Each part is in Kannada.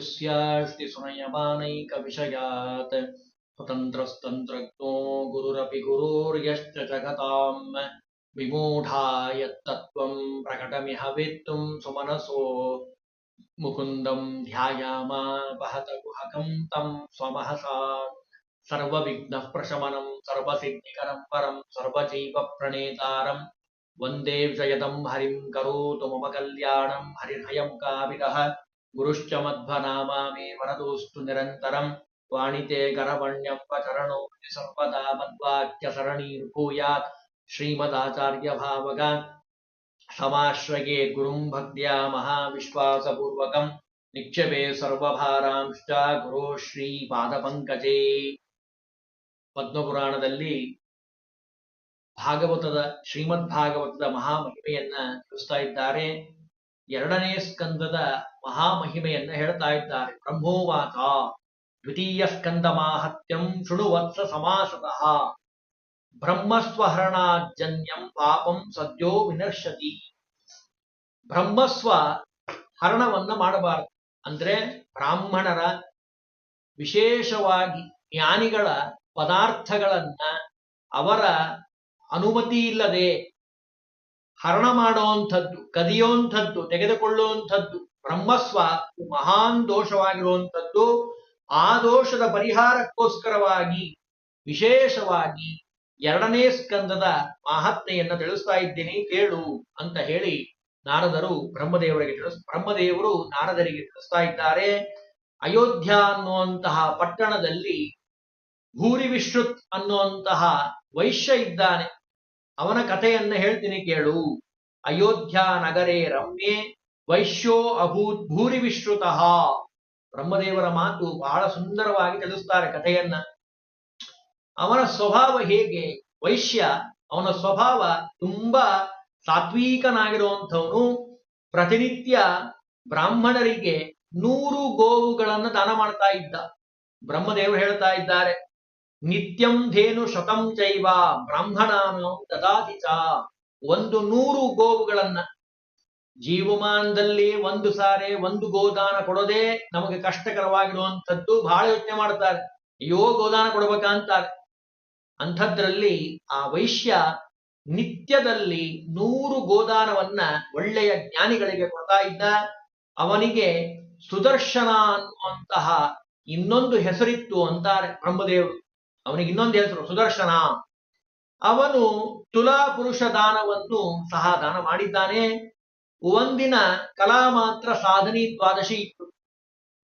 स्यास्ति श्रयमाणै कविषयात् स्वतन्त्रस्तन्त्रज्ञो गुरुरपि गुरोर्यश्च जगताम्। विमूढा यत्तत्त्वम् प्रकटमिह वेत्तुम् सुमनसो। मुकुन्दम् ध्यायामा वहत गुहकम् तम् स्वमहसा। सर्वविघ्नः प्रशमनम् सर्वसिद्धिकरम् परम् सर्वजीवप्रणेतारम् वंदे विषयदम् हरिम् करोतु मम कल्याणम् हरिर्हयम् काविदः। ಗುರುಶ್ಚ ಮಧ್ವನಾಮಾಮಿ ವರದೋಸ್ತು ನಿರಂತರಂ ವಾಣಿತೆ ಕರವಣ್ಯಂಬ ಚರಣೋತಿ ಸರ್ವದಾ ಮಧ್ವಾಕ್ಯ ಸರಣೀರ್ಭೂಯಾತ್ ಶ್ರೀಮದಾಚಾರ್ಯ ಭಾವಗ ಸಮಾಶ್ರಯೇ ಗುರುಂ ಭಕ್ತ್ಯಾ ಮಹಾವಿಶ್ವಾಸಪೂರ್ವಕಂ ನಿಕ್ಷೇಪೇ ಸರ್ವಭಾರಾಂಶ್ಚ ಗುರು ಶ್ರೀ ಪಾದಪಂಕಜೇ ಪದ್ಮಪುರಾಣದಲ್ಲಿ ಭಾಗವತದ ಶ್ರೀಮದ್ ಭಾಗವತದ ಮಹಾಮಹಿಮೆಯನ್ನ ತಿಳಿಸ್ತಾ ಇದ್ದಾರೆ. ಎರಡನೇ ಸ್ಕಂದದ ಮಹಾಮಹಿಮೆಯನ್ನ ಹೇಳ್ತಾ ಇದ್ದಾರೆ. ಬ್ರಹ್ಮೋವಾಚ ದ್ವಿತೀಯ ಸ್ಕಂದ ಮಾಹತ್ಯಂ ಶೃಣುವತ್ಸ ಸಮಾಸತಃ ಬ್ರಹ್ಮಸ್ವಹರಣಾಜನ್ಯಂ ಪಾಪಂ ಸದ್ಯೋ ವಿನರ್ಶತಿ ಬ್ರಹ್ಮಸ್ವ ಹರಣವನ್ನ ಮಾಡಬಾರದು. ಅಂದ್ರೆ ಬ್ರಾಹ್ಮಣರ ವಿಶೇಷವಾಗಿ ಜ್ಞಾನಿಗಳ ಪದಾರ್ಥಗಳನ್ನ ಅವರ ಅನುಮತಿ ಇಲ್ಲದೆ ಹರಣ ಮಾಡುವಂಥದ್ದು ಕದಿಯೋಂಥದ್ದು ತೆಗೆದುಕೊಳ್ಳುವಂಥದ್ದು ಬ್ರಹ್ಮಸ್ವ ಮಹಾನ್ ದೋಷವಾಗಿರುವಂಥದ್ದು, ಆ ದೋಷದ ಪರಿಹಾರಕ್ಕೋಸ್ಕರವಾಗಿ, ವಿಶೇಷವಾಗಿ ಎರಡನೇ ಸ್ಕಂದದ ಮಹಾತ್ಮೆಯನ್ನ ತಿಳಿಸ್ತಾ ಇದ್ದೀನಿ, ಕೇಳು ಅಂತ ಹೇಳಿ ನಾರದರು ಬ್ರಹ್ಮದೇವರಿಗೆ ತಿಳಿಸ್, ಬ್ರಹ್ಮದೇವರು ನಾರದರಿಗೆ ತಿಳಿಸ್ತಾ ಇದ್ದಾರೆ. ಅಯೋಧ್ಯ ಅನ್ನುವಂತಹ ಪಟ್ಟಣದಲ್ಲಿ ಭೂರಿ ವಿಶ್ರುತ್ ಅನ್ನುವಂತಹ ವೈಶ್ಯ ಇದ್ದಾನೆ. ಅವನ ಕಥೆಯನ್ನ ಹೇಳ್ತೀನಿ ಕೇಳು. ಅಯೋಧ್ಯ ನಗರೇ ರಮ್ಯೆ. ವೈಶ್ಯೋ ಅಭೂತ್ ಭೂರಿ ವಿಶ್ರುತಃ. ಬ್ರಹ್ಮದೇವರ ಮಾತು ಬಹಳ ಸುಂದರವಾಗಿ ತಿಳಿಸ್ತಾರೆ ಕಥೆಯನ್ನ. ಅವನ ಸ್ವಭಾವ ಹೇಗೆ? ವೈಶ್ಯ ಅವನ ಸ್ವಭಾವ ತುಂಬಾ ಸಾತ್ವಿಕನಾಗಿರುವಂಥವನು. ಪ್ರತಿನಿತ್ಯ ಬ್ರಾಹ್ಮಣರಿಗೆ ನೂರು ಗೋವುಗಳನ್ನ ದಾನ ಮಾಡ್ತಾ ಇದ್ದ. ಬ್ರಹ್ಮದೇವರು ಹೇಳ್ತಾ ಇದ್ದಾರೆ, ನಿತ್ಯಂ ಧೇನು ಶತಂ ಚೈವ ಬ್ರಾಹ್ಮಣಾನ ದದಾತಿ ಒಂದು ನೂರು ಗೋವುಗಳನ್ನ ಜೀವಮಾನದಲ್ಲಿ ಒಂದು ಸಾರೆ, ಒಂದು ಗೋದಾನ ಕೊಡೋದೇ ನಮಗೆ ಕಷ್ಟಕರವಾಗಿರುವಂಥದ್ದು. ಬಹಳ ಯೋಚನೆ ಮಾಡ್ತಾರೆ. ಅಯ್ಯೋ, ಗೋದಾನ ಕೊಡಬೇಕಂತಾರೆ ಅಂಥದ್ರಲ್ಲಿ ಆ ವೈಶ್ಯ ನಿತ್ಯದಲ್ಲಿ ನೂರು ಗೋದಾನವನ್ನ ಒಳ್ಳೆಯ ಜ್ಞಾನಿಗಳಿಗೆ ಕೊಡ್ತಾ ಇದ್ದ. ಅವನಿಗೆ ಸುದರ್ಶನ ಅನ್ನುವಂತಹ ಇನ್ನೊಂದು ಹೆಸರಿತ್ತು ಅಂತಾರೆ ಬ್ರಹ್ಮದೇವರು. ಅವನಿಗೆ ಇನ್ನೊಂದು ಹೆಸರು, ಸುದರ್ಶನ. ಅವನು ತುಲಾ ಪುರುಷ ದಾನವನ್ನು ಸಹ ದಾನ ಮಾಡಿದ್ದಾನೆ. ಒಂದಿನ ಕಲಾ ಮಾತ್ರ ಸಾಧನಿ ದ್ವಾದಶಿ ಇತ್ತು.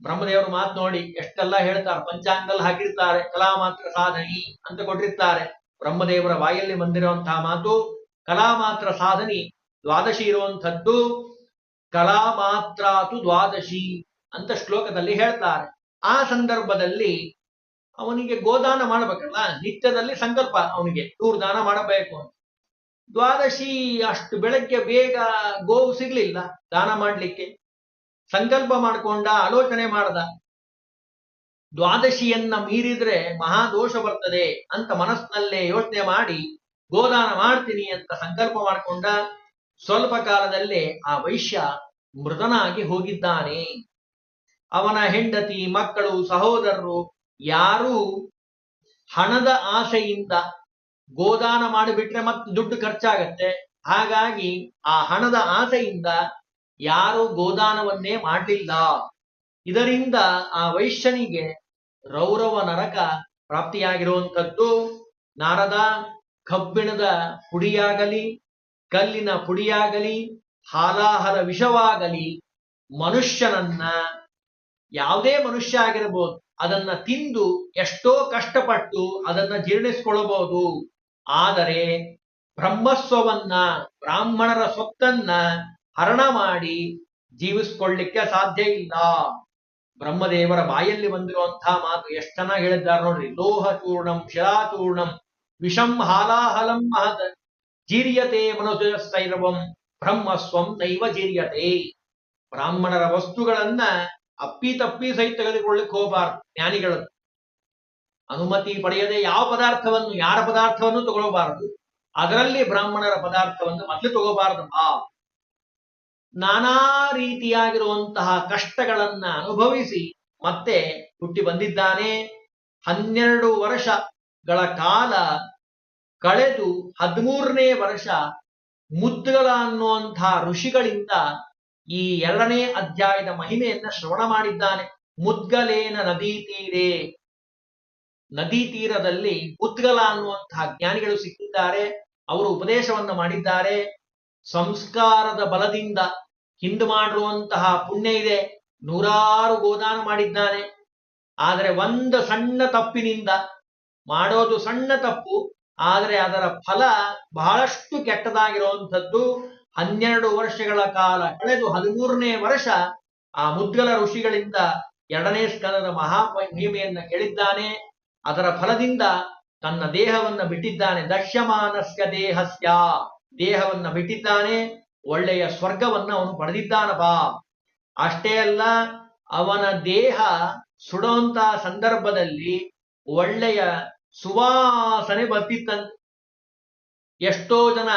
ಬ್ರಹ್ಮದೇವರು ಮಾತು ನೋಡಿ ಎಷ್ಟೆಲ್ಲ ಹೇಳ್ತಾರೆ, ಪಂಚಾಂಗದಲ್ಲಿ ಹಾಕಿರ್ತಾರೆ, ಕಲಾ ಮಾತ್ರ ಸಾಧನಿ ಅಂತ ಕೊಟ್ಟಿರ್ತಾರೆ. ಬ್ರಹ್ಮದೇವರ ಬಾಯಲ್ಲಿ ಬಂದಿರುವಂತಹ ಮಾತು ಕಲಾ ಮಾತ್ರ ಸಾಧನಿ, ದ್ವಾದಶಿ ಇರುವಂಥದ್ದು ಕಲಾ ಮಾತ್ರಾತು ದ್ವಾದಶಿ ಅಂತ ಶ್ಲೋಕದಲ್ಲಿ ಹೇಳ್ತಾರೆ. ಆ ಸಂದರ್ಭದಲ್ಲಿ ಅವನಿಗೆ ಗೋದಾನ ಮಾಡಬೇಕಲ್ಲ, ನಿತ್ಯದಲ್ಲಿ ಸಂಕಲ್ಪ ಅವನಿಗೆ ದೂರ್ದಾನ ದಾನ ಮಾಡಬೇಕು ಅಂತ. ದ್ವಾದಶಿ ಅಷ್ಟು ಬೆಳಗ್ಗೆ ಬೇಗ ಗೋವು ಸಿಗ್ಲಿಲ್ಲ. ದಾನ ಮಾಡಲಿಕ್ಕೆ ಸಂಕಲ್ಪ ಮಾಡಿಕೊಂಡ, ಆಲೋಚನೆ ಮಾಡ್ದ. ದ್ವಾದಶಿಯನ್ನ ಮೀರಿದ್ರೆ ಮಹಾ ದೋಷ ಬರ್ತದೆ ಅಂತ ಮನಸ್ಸಿನಲ್ಲೇ ಯೋಚನೆ ಮಾಡಿ, ಗೋದಾನ ಮಾಡ್ತೀನಿ ಅಂತ ಸಂಕಲ್ಪ ಮಾಡಿಕೊಂಡ ಸ್ವಲ್ಪ ಕಾಲದಲ್ಲೇ ಆ ವೈಶ್ಯ ಮೃತನಾಗಿ ಹೋಗಿದ್ದಾನೆ. ಅವನ ಹೆಂಡತಿ, ಮಕ್ಕಳು, ಸಹೋದರರು ಯಾರೂ ಹಣದ ಆಸೆಯಿಂದ ಗೋದಾನ ಮಾಡಿಬಿಟ್ರೆ ಮತ್ತೆ ದುಡ್ಡು ಖರ್ಚಾಗತ್ತೆ. ಹಾಗಾಗಿ ಆ ಹಣದ ಆಸೆಯಿಂದ ಯಾರು ಗೋದಾನವನ್ನೇ ಮಾಡಲಿಲ್ಲ. ಇದರಿಂದ ಆ ವೈಶ್ಯನಿಗೆ ರೌರವ ನರಕ ಪ್ರಾಪ್ತಿಯಾಗಿರುವಂಥದ್ದು. ನಾರದ ಕಬ್ಬಿಣದ ಪುಡಿಯಾಗಲಿ, ಕಲ್ಲಿನ ಪುಡಿಯಾಗಲಿ ಹಾಲಾಹಲ ವಿಷವಾಗಲಿ ಮನುಷ್ಯನನ್ನ ಯಾವುದೇ ಮನುಷ್ಯ ಆಗಿರಬಹುದು, ಅದನ್ನ ತಿಂದು ಎಷ್ಟೋ ಕಷ್ಟಪಟ್ಟು ಅದನ್ನ ಜೀರ್ಣಿಸ್ಕೊಳ್ಬಹುದು. ಆದರೆ ಬ್ರಹ್ಮಸ್ವವನ್ನ, ಬ್ರಾಹ್ಮಣರ ಸ್ವತ್ತನ್ನ ಹರಣ ಮಾಡಿ ಜೀವಿಸ್ಕೊಳ್ಳಿಕ್ಕೆ ಸಾಧ್ಯ ಇಲ್ಲ. ಬ್ರಹ್ಮದೇವರ ಬಾಯಲ್ಲಿ ಬಂದಿರುವಂತಹ ಮಾತು ಎಷ್ಟು ಚೆನ್ನಾಗಿ ಹೇಳಿದ್ದಾರೆ ನೋಡ್ರಿ. ಲೋಹ ಚೂರ್ಣಂ ಶಿಲಾಚೂರ್ಣಂ, ವಿಷಂ ಹಾಲಾಹಲಂ ಮಹತ್ ಜೀರ್ಯತೆ ಮನುಜಸ್ಥೈರವಂ ಬ್ರಹ್ಮಸ್ವಂ ನೈವ ಜೀರ್ಯತೆ. ಬ್ರಾಹ್ಮಣರ ವಸ್ತುಗಳನ್ನ ಅಪ್ಪಿ ತಪ್ಪಿ ಸಹಿತ ತೆಗೆದುಕೊಳ್ಳಿಕ್ಕೆ ಹೋಗಬಾರ್ದು ಜ್ಞಾನಿಗಳು. ಅನುಮತಿ ಪಡೆಯದೆ ಯಾವ ಪದಾರ್ಥವನ್ನು, ಯಾರ ಪದಾರ್ಥವನ್ನು ತಗೊಳ್ಳಬಾರದು? ಅದರಲ್ಲಿ ಬ್ರಾಹ್ಮಣರ ಪದಾರ್ಥವನ್ನು ಮೊದಲು ತಗೋಬಾರದು ಆ, ನಾನಾ ರೀತಿಯಾಗಿರುವಂತಹ ಕಷ್ಟಗಳನ್ನ ಅನುಭವಿಸಿ ಮತ್ತೆ ಹುಟ್ಟಿ ಬಂದಿದ್ದಾನೆ. ಹನ್ನೆರಡು ವರ್ಷಗಳ ಕಾಲ ಕಳೆದು ಹದಿಮೂರನೇ ವರ್ಷ ಮುದ್ಗಲ ಅನ್ನುವಂತಹ ಋಷಿಗಳಿಂದ ಈ ಎರಡನೇ ಅಧ್ಯಾಯದ ಮಹಿಮೆಯನ್ನ ಶ್ರವಣ ಮಾಡಿದ್ದಾನೆ. ಮುದ್ಗಲೇನ ನದಿ ತೀರೆ ನದಿ ತೀರದಲ್ಲಿ ಮುದ್ಗಲ ಅನ್ನುವಂತಹ ಜ್ಞಾನಿಗಳು ಸಿಕ್ಕಿದ್ದಾರೆ. ಅವರು ಉಪದೇಶವನ್ನು ಮಾಡಿದ್ದಾರೆ. ಸಂಸ್ಕಾರದ ಬಲದಿಂದ ಹಿಂದು ಮಾಡಿರುವಂತಹ ಪುಣ್ಯ ಇದೆ. ನೂರಾರು ಗೋದಾನ ಮಾಡಿದ್ದಾನೆ. ಆದರೆ ಒಂದು ಸಣ್ಣ ತಪ್ಪಿನಿಂದ ಮಾಡೋದು ಸಣ್ಣ ತಪ್ಪು. ಆದರೆ ಅದರ ಫಲ ಬಹಳಷ್ಟು ಕೆಟ್ಟದಾಗಿರುವಂಥದ್ದು. ಹನ್ನೆರಡು ವರ್ಷಗಳ ಕಾಲ ಕಳೆದು ಹದಿಮೂರನೇ ವರ್ಷ ಆ ಮುದ್ಗಲ ಋಷಿಗಳಿಂದ ಎರಡನೇ ಸ್ಕಂದದ ಮಹಾ ಮಹಿಮೆಯನ್ನ ಕೇಳಿದ್ದಾನೆ. ಅದರ ಫಲದಿಂದ ತನ್ನ ದೇಹವನ್ನು ಬಿಟ್ಟಿದ್ದಾನೆ. ದಶ್ಯಮಾನಸ್ಯ ದೇಹಸ್ಯ. ದೇಹವನ್ನ ಬಿಟ್ಟಿದ್ದಾನೆ. ಒಳ್ಳೆಯ ಸ್ವರ್ಗವನ್ನ ಅವನು ಪಡೆದಿದ್ದಾನಪ್ಪ. ಅಷ್ಟೇ ಅಲ್ಲ, ಅವನ ದೇಹ ಸುಡುವಂತಹ ಸಂದರ್ಭದಲ್ಲಿ ಒಳ್ಳೆಯ ಸುವಾಸನೆ ಬರ್ತಿತ್ತಂತೆ. ಎಷ್ಟೋ ಜನ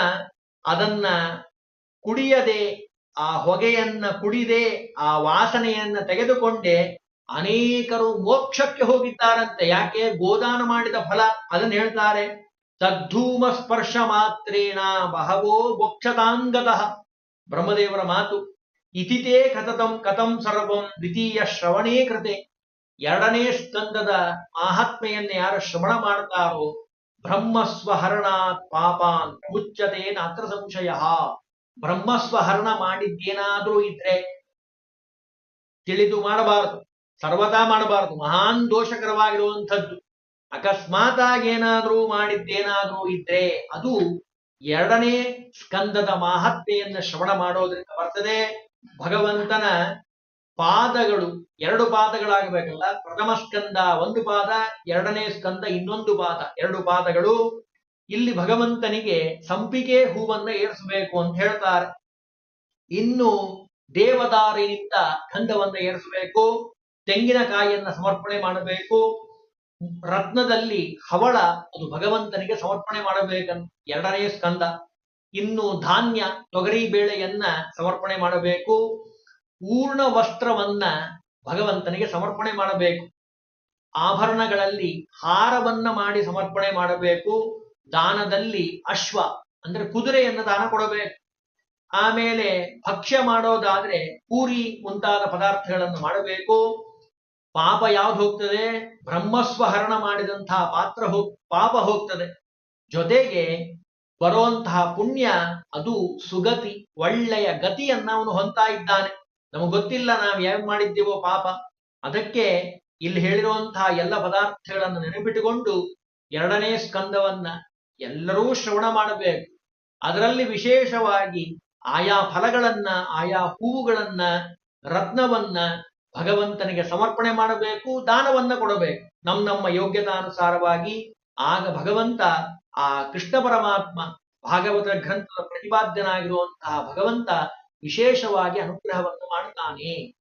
ಅದನ್ನ ಕುಡಿಯದೆ, ಆ ಹೊಗೆಯನ್ನ ಕುಡಿದೆ, ಆ ವಾಸನೆಯನ್ನ ತೆಗೆದುಕೊಂಡೆ ಅನೇಕರು ಮೋಕ್ಷಕ್ಕೆ ಹೋಗಿದ್ದಾರಂತೆ. ಯಾಕೆ? ಗೋದಾನ ಮಾಡಿದ ಫಲ ಅದನ್ನು ಹೇಳ್ತಾರೆ. ತದ್ಧೂಮ ಸ್ಪರ್ಶ ಮಾತ್ರೇಣ ಬಹವೋ ಮೋಕ್ಷತಾಂಗತಃ ಬ್ರಹ್ಮದೇವರ ಮಾತು, ಇತಿತೇ ಕಥತಂ ಕಥಂ ಸರ್ವಂ ದ್ವಿತೀಯ ಶ್ರವಣೇ ಕೃತೆ. ಎರಡನೇ ಸ್ಕಂದದ ಮಹಾತ್ಮೆಯನ್ನು ಯಾರು ಶ್ರವಣ ಮಾಡ್ತಾರೋ, ಬ್ರಹ್ಮಸ್ವಹರಣಾತ್ ಪಾಪಾನ್ ಮುಚ್ಚತೆ ನಾತ್ರ ಸಂಶಯ. ಬ್ರಹ್ಮಸ್ವಹರಣ ಮಾಡಿದ್ದೇನಾದ್ರೂ ಇದ್ರೆ ತಿಳಿದು ಮಾಡಬಾರದು. ಸರ್ವತಾ ಮಾಡಬಾರದು, ಮಹಾನ್ ದೋಷಕರವಾಗಿರುವಂಥದ್ದು. ಅಕಸ್ಮಾತ್ ಏನಾದರೂ ಮಾಡಿದ್ದೇನಾದರೂ ಇದ್ರೆ ಅದು ಎರಡನೇ ಸ್ಕಂದದ ಮಾಹತ್ಯೆಯನ್ನು ಶ್ರವಣ ಮಾಡೋದ್ರಿಂದ ಬರ್ತದೆ. ಭಗವಂತನ ಪಾದಗಳು ಎರಡು ಪಾದಗಳಾಗಬೇಕಲ್ಲ, ಪ್ರಥಮ ಸ್ಕಂದ ಒಂದು ಪಾದ, ಎರಡನೇ ಸ್ಕಂದ ಇನ್ನೊಂದು ಪಾದ, ಎರಡು ಪಾದಗಳು. ಇಲ್ಲಿ ಭಗವಂತನಿಗೆ ಸಂಪಿಗೆ ಹೂವನ್ನ ಏರಿಸಬೇಕು ಅಂತ ಹೇಳ್ತಾರೆ. ಇನ್ನು ದೇವದಾರಿನಿಂದ ಗಂಧವನ್ನ ಏರಿಸಬೇಕು. ತೆಂಗಿನಕಾಯಿಯನ್ನ ಸಮರ್ಪಣೆ ಮಾಡಬೇಕು. ರತ್ನದಲ್ಲಿ ಹವಳ, ಅದು ಭಗವಂತನಿಗೆ ಸಮರ್ಪಣೆ ಮಾಡಬೇಕಂತ ಎರಡನೇ ಸ್ಕಂದ. ಇನ್ನು ಧಾನ್ಯ, ತೊಗರಿ ಬೇಳೆಯನ್ನ ಸಮರ್ಪಣೆ ಮಾಡಬೇಕು. ಪೂರ್ಣ ವಸ್ತ್ರವನ್ನ ಭಗವಂತನಿಗೆ ಸಮರ್ಪಣೆ ಮಾಡಬೇಕು. ಆಭರಣಗಳಲ್ಲಿ ಹಾರವನ್ನ ಮಾಡಿ ಸಮರ್ಪಣೆ ಮಾಡಬೇಕು. ದಾನದಲ್ಲಿ ಅಶ್ವ, ಅಂದ್ರೆ ಕುದುರೆಯನ್ನು ದಾನ ಕೊಡಬೇಕು. ಆಮೇಲೆ ಭಕ್ಷ್ಯ ಮಾಡೋದಾದ್ರೆ ಪೂರಿ ಮುಂತಾದ ಪದಾರ್ಥಗಳನ್ನು ಮಾಡಬೇಕು. ಪಾಪ ಯಾವ್ದು ಹೋಗ್ತದೆ? ಬ್ರಹ್ಮಸ್ವಹರಣ ಮಾಡಿದಂತಹ ಪಾತ್ರ ಹೋಗ್, ಪಾಪ ಹೋಗ್ತದೆ. ಜೊತೆಗೆ ಬರುವಂತಹ ಪುಣ್ಯ ಅದು ಸುಗತಿ, ಒಳ್ಳೆಯ ಗತಿಯನ್ನ ಅವನು ಹೊಂತಾ ಇದ್ದಾನೆ. ನಮಗೆ ಗೊತ್ತಿಲ್ಲ ನಾವು ಯಾವ ಮಾಡಿದ್ದೇವೋ ಪಾಪ. ಅದಕ್ಕೆ ಇಲ್ಲಿ ಹೇಳಿರುವಂತಹ ಎಲ್ಲ ಪದಾರ್ಥಗಳನ್ನು ನೆನಪಿಟ್ಟುಕೊಂಡು ಎರಡನೇ ಸ್ಕಂದವನ್ನ ಎಲ್ಲರೂ ಶ್ರವಣ ಮಾಡಬೇಕು. ಅದರಲ್ಲಿ ವಿಶೇಷವಾಗಿ ಆಯಾ ಫಲಗಳನ್ನ, ಆಯಾ ಹೂವುಗಳನ್ನ, ರತ್ನವನ್ನ ಭಗವಂತನಿಗೆ ಸಮರ್ಪಣೆ ಮಾಡಬೇಕು, ದಾನವನ್ನ ಕೊಡಬೇಕು. ನಮ್ಮ ನಮ್ಮ ಯೋಗ್ಯತಾನುಸಾರವಾಗಿ ಆಗ ಭಗವಂತ ಆ ಕೃಷ್ಣ ಪರಮಾತ್ಮ ಭಾಗವತ ಗ್ರಂಥದ ಪ್ರತಿಪಾದ್ಯನಾಗಿರುವಂತಹ ಭಗವಂತ ವಿಶೇಷವಾಗಿ ಅನುಗ್ರಹವನ್ನು ಮಾಡ್ತಾನೆ.